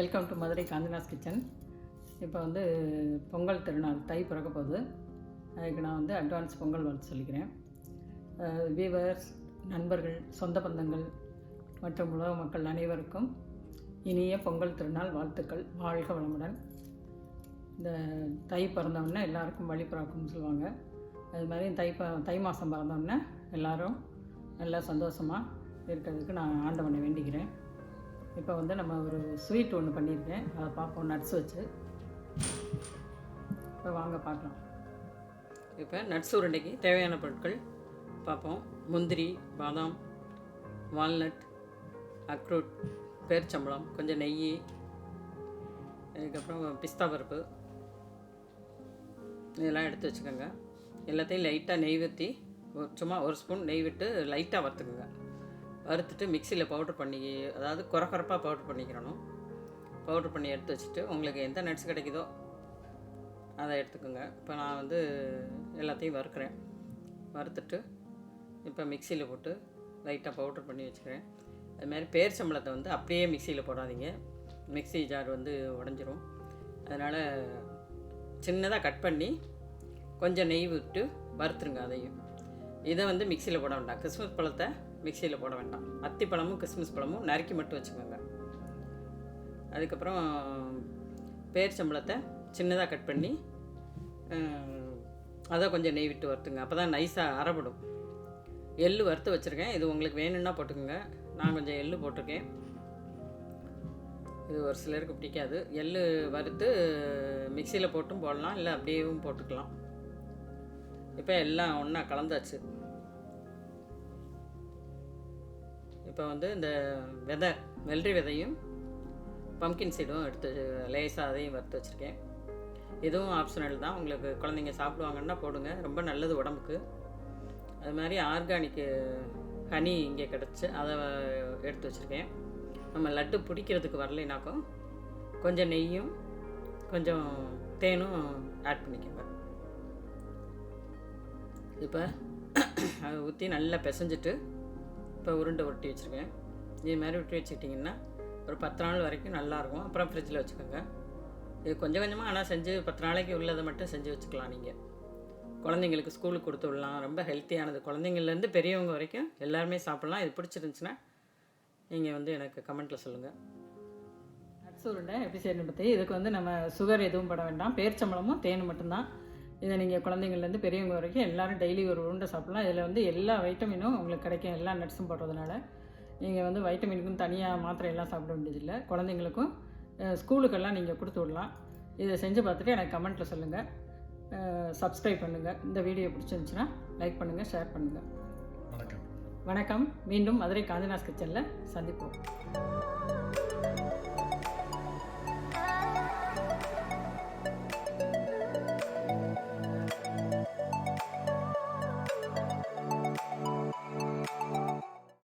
Welcome to Madurai காந்தினாஸ் kitchen இப்போ வந்து பொங்கல் திருநாள் தை பிறக்க போகுது. அதுக்கு நான் வந்து அட்வான்ஸ் பொங்கல் வாழ்த்து சொல்லிக்கிறேன். வீவர்ஸ் நண்பர்கள் சொந்த பந்தங்கள் மற்றும் உலக மக்கள் அனைவருக்கும் இனிய பொங்கல் திருநாள் வாழ்த்துக்கள். வாழ்க வளமுடன். இந்த தை பிறந்தவுடனே எல்லாருக்கும் வழி பிறக்கும்னு சொல்லுவாங்க. அது மாதிரி தை ப தை மாதம் பிறந்தவுடனே எல்லோரும் நல்லா சந்தோஷமாக இருக்கிறதுக்கு நான் ஆண்டவனை வேண்டிக்கிறேன். இப்போ வந்து நம்ம ஒரு ஸ்வீட் ஒன்று பண்ணியிருக்கேன். அதை பார்ப்போம் நட்ஸ் வச்சு. இப்போ வாங்க பார்க்கலாம். இப்போ நட்ஸ் உருண்டைக்கு தேவையான பொருட்கள் பார்ப்போம். முந்திரி பாதாம் வால்நட் அக்ரூட் பேரிச்சம்பழம் கொஞ்சம் நெய் அதுக்கப்புறம் பிஸ்தா பருப்பு. இதெல்லாம் எடுத்து வச்சுக்கோங்க. எல்லாத்தையும் லைட்டாக நெய் ஊற்றி ஒரு- சும்மா ஒரு ஸ்பூன் நெய் விட்டு லைட்டாக வறுத்துக்குங்க. வறுத்துட்டு மிக்சியில் பவுட்ரு பண்ணி அதாவது குறக்குறப்பாக குறைப்பாக பவுட்ரு பண்ணிக்கிறணும். பவுட்ரு பண்ணி எடுத்து வச்சுட்டு உங்களுக்கு எந்த நட்ஸ் கிடைக்குதோ அதை எடுத்துக்கோங்க. இப்போ நான் வந்து எல்லாத்தையும் வறுக்கிறேன். வறுத்துட்டு இப்போ மிக்சியில் போட்டு லைட்டாக பவுட்ரு பண்ணி வச்சுக்கிறேன். அதுமாதிரி பேரிச்சம்பளத்தை வந்து அப்படியே மிக்சியில் போடாதீங்க. மிக்ஸி ஜார் வந்து உடஞ்சிரும். அதனால் சின்னதாக கட் பண்ணி கொஞ்சம் நெய் விட்டு வறுத்துருங்க அதையும். இதை வந்து மிக்சியில் போட வேண்டாம். கிறிஸ்மஸ் பழத்தை மிக்சியில் போட வேண்டாம். அத்திப்பழமும் கிறிஸ்மஸ் பழமும் நறுக்கி மட்டும் வச்சுக்கோங்க. அதுக்கப்புறம் பேரிச்சம்பழத்தை சின்னதாக கட் பண்ணி அதை கொஞ்சம் நெய் விட்டு வறுத்துங்க. அப்போ தான் நைஸாக அரைப்படும் எள்ளு வறுத்து வச்சுருக்கேன். இது உங்களுக்கு வேணும்னா போட்டுக்கோங்க. நான் கொஞ்சம் எள்ளு போட்டிருக்கேன். இது ஒரு சிலருக்கு பிடிக்காது. எள்ளு வறுத்து மிக்சியில் போட்டும் போடலாம். இல்லை அப்படியேவும் போட்டுக்கலாம். இப்போ எல்லாம் ஒன்றா கலந்தாச்சு. இப்போ வந்து இந்த விதை வெள்ளரி விதையும் பம்கின் சீடும் எடுத்து லேசாக அதையும் வறுத்து வச்சுருக்கேன். இதுவும் ஆப்ஷனல் தான். உங்களுக்கு குழந்தைங்க சாப்பிடுவாங்கன்னா போடுங்க. ரொம்ப நல்லது உடம்புக்கு. அது மாதிரி ஆர்கானிக்கு ஹனி இங்கே கிடச்சி அதை எடுத்து வச்சுருக்கேன். நம்ம லட்டு பிடிக்கிறதுக்கு வரலைனாக்கும் கொஞ்சம் நெய்யும் கொஞ்சம் தேனும் ஆட் பண்ணிக்கோங்க. இப்போ அதை ஊற்றி நல்லா பிசைஞ்சிட்டு இப்போ உருண்டை உருட்டி வச்சுருக்கேன். இது மாதிரி உருட்டி வச்சுக்கிட்டிங்கன்னா ஒரு பத்து நாள் வரைக்கும் நல்லாயிருக்கும். அப்புறம் ஃப்ரிட்ஜில் வச்சுக்கோங்க. இது கொஞ்சம் கொஞ்சமாக ஆனால் செஞ்சு பத்து நாளைக்கு உள்ளதை மட்டும் செஞ்சு வச்சுக்கலாம் நீங்கள் குழந்தைங்களுக்கு ஸ்கூலுக்கு கொடுத்து விடலாம். ரொம்ப ஹெல்த்தியானது குழந்தைங்கள்லேருந்து பெரியவங்க வரைக்கும் எல்லாருமே சாப்பிட்லாம். இது பிடிச்சிருந்துச்சுன்னா நீங்கள் வந்து எனக்கு கமெண்ட்டில் சொல்லுங்கள் நட்ஸ் உருண்டை எப்படி செய்யணும் பற்றி இதுக்கு வந்து நம்ம சுகர் எதுவும் பட வேண்டாம். பேர்ச்சம்பளமும் தேன் மட்டும்தான். இதை நீங்கள் குழந்தைங்கள்லேருந்து பெரியவங்க வரைக்கும் எல்லாரும் டெய்லி ஒரு உருண்டை சாப்பிட்லாம். இதில் வந்து எல்லா வைட்டமினும் உங்களுக்கு கிடைக்கும். எல்லா நட்ஸும் போடுறதுனால நீங்கள் வந்து வைட்டமினுக்கும் தனியாக மாத்திரை எல்லாம் சாப்பிட வேண்டியதில்லை. குழந்தைங்களுக்கும் ஸ்கூலுக்கெல்லாம் நீங்கள் கொடுத்து விடலாம். இதை செஞ்சு பார்த்துட்டு எனக்கு கமெண்ட்டில் சொல்லுங்கள் சப்ஸ்கிரைப் பண்ணுங்கள் இந்த வீடியோ பிடிச்சிருந்துச்சுன்னா லைக் பண்ணுங்கள் ஷேர் பண்ணுங்கள் வணக்கம். வணக்கம். மீண்டும் மதுரை காந்திநாஸ் கிச்சனில் சந்திப்போம்.